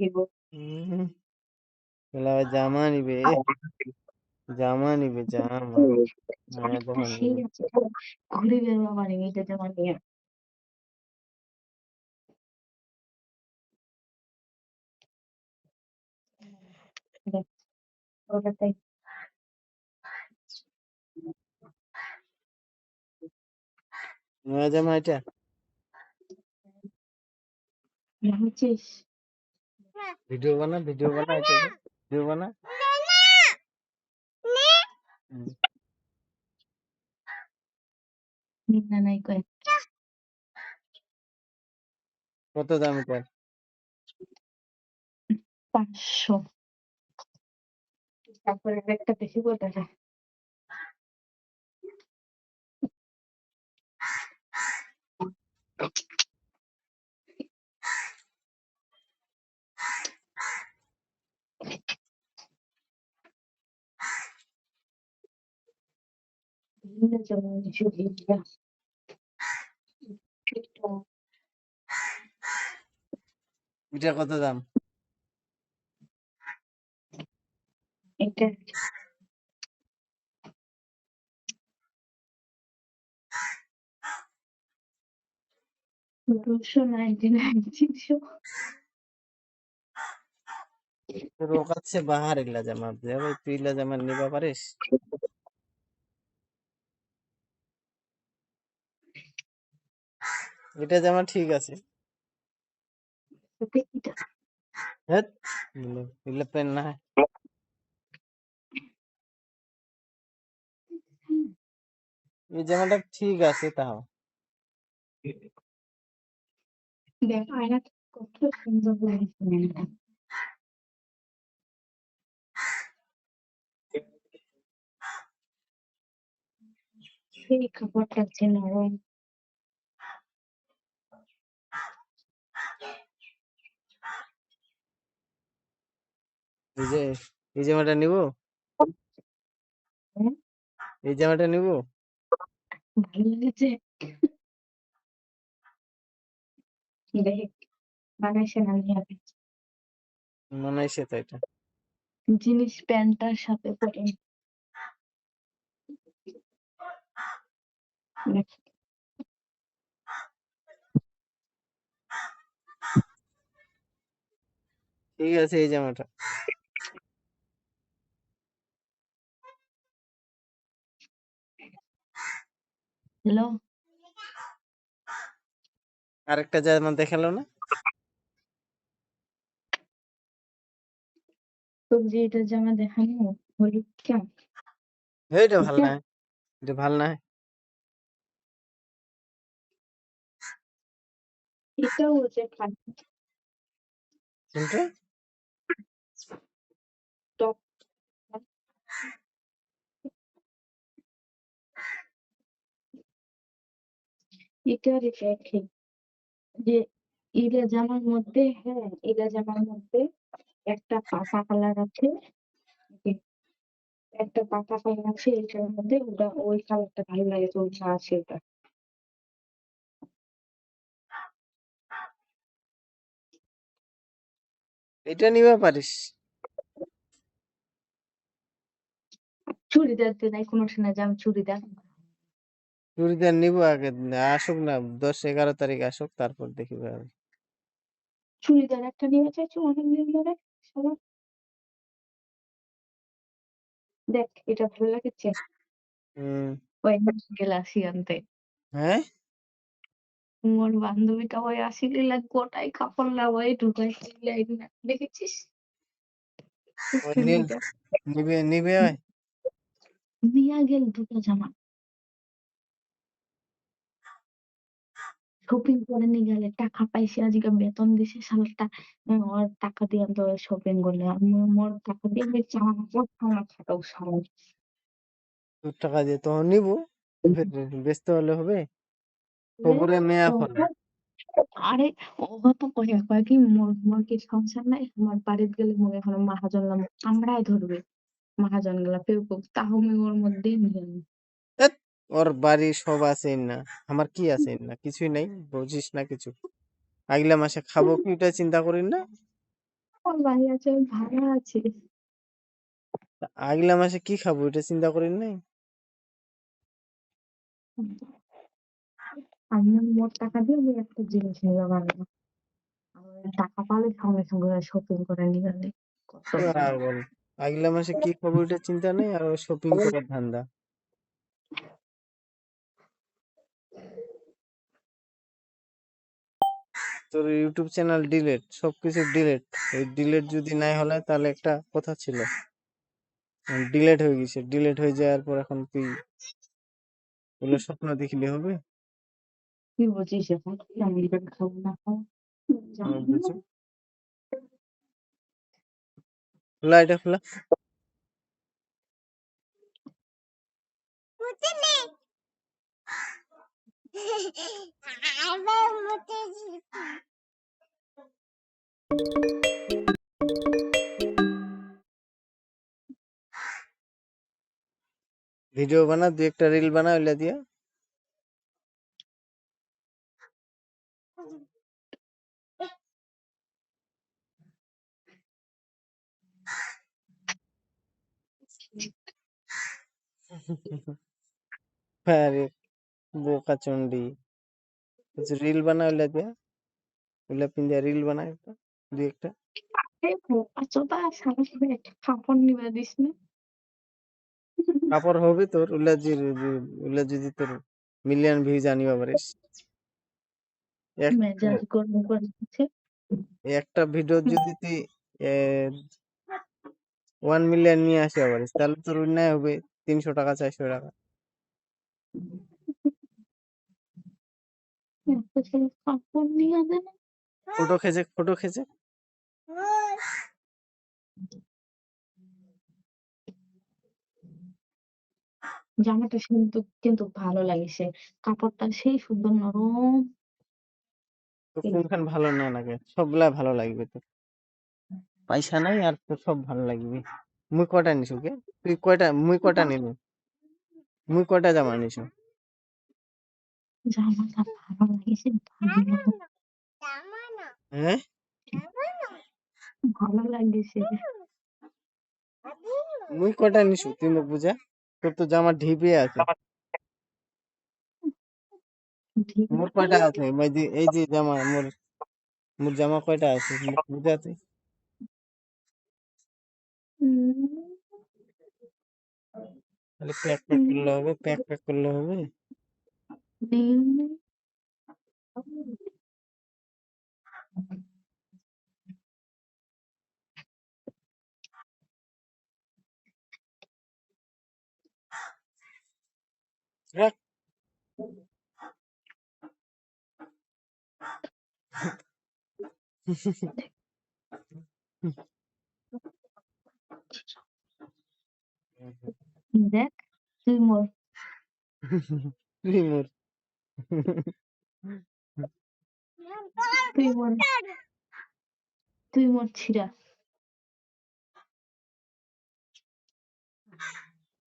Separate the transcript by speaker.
Speaker 1: দিব
Speaker 2: হুম, শালা আবার জামা। নিবে জামা নিবে জামা মায়া জামা নিবে
Speaker 1: আছে ঘুরে বেরোবা মানে এটা যেমন নিয়ে। দেখ
Speaker 2: জামা এটা
Speaker 1: বুঝছিস?
Speaker 2: ভিডিও বানা ভিডিও বানা ভিডিও বানা।
Speaker 1: না নাই কয়
Speaker 2: কত দাম এটা
Speaker 1: পাঁচশো। তারপরে একটা বেশি বলতে যায় বিভিন্ন যেমন কিছু ভিডিও
Speaker 2: এটা কত দাম?
Speaker 1: এটা দুশো নাইনটি নাইন তিনশো।
Speaker 2: তোর কাছে বাহার ইলা জামা তুই ইলা জামা নিবা পারিস? এটা জামা ঠিক আছে। হ্যাঁ না। এই জামাটা ঠিক আছে তাও।
Speaker 1: দেখ আয়না কত সুন্দর করে সেই কাপড়টা আছে নরম।
Speaker 2: এই এই জামাটা নিব? এই জামাটা নিব?
Speaker 1: ভালো লেগেছে বানাইছে না নিয়ে
Speaker 2: মানাইছে তো এটা।
Speaker 1: জিনিস প্যান্টটার সাথে পরে।
Speaker 2: ঠিক আছে এই জামাটা।
Speaker 1: হ্যালো?
Speaker 2: আরেকটা জামা দেখাল না?
Speaker 1: যে এটা জামা দেখানো হলুদ কেমন
Speaker 2: এইটা ভালো
Speaker 1: এটা
Speaker 2: না এটা ভালো না।
Speaker 1: এটাও খালি
Speaker 2: কোনটা?
Speaker 1: এটার দেখে যে ইলা জামার মধ্যে হ্যাঁ ইলা জামার মধ্যে একটা পাকা কালার আছে একটা পাকা কালার আছে এটার মধ্যে ওটা ওই কালারটা ভালো লাগে তো ওটা আছে ওটা
Speaker 2: এটা নিবা পারিস।
Speaker 1: চুড়িদার তো নাই কোনো সময় জাম চুড়িদার।
Speaker 2: চুড়িদার নিব আগে আসুক না দশ এগারো তারিখ আসুক তারপর দেখি ভাবে
Speaker 1: চুড়িদার একটা নিয়ে চাইছি অনেকদিন ধরে সবার দেখ এটা ভালো লাগছে ওই গেল আসি আনতে।
Speaker 2: হ্যাঁ?
Speaker 1: মোর বান্ধবীটা ওই আসি গেলা গোটাই কাপড় লাগাই ঢুকাই চিল্লাই না দেখেছিস?
Speaker 2: নিবে নিবে
Speaker 1: নিয়া গেল দুটো জামা। শপিং করে নিয়ে গেলে টাকা পাইছি আজকে বেতন দিছে সালটা ওর টাকা দিয়ে তো শপিং করলে। আমি মোর টাকা দিয়ে আমি জামা কাপড় খাওয়া খাটাও
Speaker 2: দু টাকা দিয়ে তখন নিব। ব্যস্ত হলে হবে। খবরে মেয়া ফলে
Speaker 1: আরে ও তো কয়ে কয় কি মোর মোর কি সংসার নাই? আমার বাড়িতে গেলে মোর এখন মহাজন কামড়ায় ধরবে। মহাজনগুলা তাও আমি ওর মধ্যে নিয়ে
Speaker 2: ওর বাড়ি সব আছে না। আমার কি আছে না? কিছুই নাই বুঝিস না কিছু। আগলা মাসে খাব কি এটা চিন্তা করিস না?
Speaker 1: আছে আছি।
Speaker 2: আগলা মাসে কি খাব এটা চিন্তা করেন নাই?
Speaker 1: আমি মোট টাকা দিয়ে আমি একটা জিনিস পারব টাকা পালে সঙ্গে সঙ্গে শপিং করে নিয়ে গেলে
Speaker 2: আগলা মাসে কি খাব এটা চিন্তা নেই আর শপিং করার ধান্দা। তোর ইউটিউব চ্যানেল ডিলেট সবকিছু ডিলেট এই ডিলেট যদি নাই হলে তাহলে একটা কথা ছিল। ডিলেট হয়ে গেছে ডিলেট হয়ে যাওয়ার পর এখন তুই ওগুলো স্বপ্ন দেখলে হবে?
Speaker 1: কি বুঝিস এখন? আমি খাব না?
Speaker 2: খোলা এটা খোলা। ভিডিও বানা দুই একটা রিল বানা ওইলা দিয়া আরে বোকা চন্ডি কিছু রিল বানা ওইলা দিয়া ওইলা পিন দিয়া রিল বানা একটা। দুই একটা
Speaker 1: সারা কাপড় নিবে দিস না।
Speaker 2: কাপড় হবে তোর যে যে- যদি তোর মিলিয়ন ভিউজ আনিবা পারিস একটা ভিডিও যদি তুই ওয়ান মিলিয়ন নিয়ে আসতে পারিস তাহলে তোর অন্যায় হবে তিনশো টাকা চারশো টাকা। ফটো খেঁচে ফটো খেঁচে
Speaker 1: জামাটা কিন্তু কিন্তু ভালো লাগছে কাপড়টা সেই সুন্দর নরম।
Speaker 2: তো কোনখান ভালো না লাগে? সবগুলা ভালো লাগবে তোর পয়সা নাই আর তোর সব ভালো লাগবে। মুই কটা নিছু কে তুই কয়টা মুই কটা নিলু মুই কটা জামা নিছু?
Speaker 1: জামাটা ভালো লাগছে ভালো
Speaker 2: হ্যাঁ?
Speaker 1: ভালো লাগছে
Speaker 2: মুই কয়টা নিছু? তুই মোক বুঝা। তোর তো জামা ঢিপে আছে।
Speaker 1: ঠিক
Speaker 2: মোর কয়টা আছে? এই যে জামা মোর মোর জামা কয়টা আছে? মোক বুঝা তুই।
Speaker 1: উম,
Speaker 2: প্যাক প্যাক করলে হবে প্যাক প্যাক করলে হবে।
Speaker 1: নেই।
Speaker 2: রাখ
Speaker 1: দেখ তুই মোর
Speaker 2: তুই মোর
Speaker 1: তুই মোর তুই মোর ছিড়া।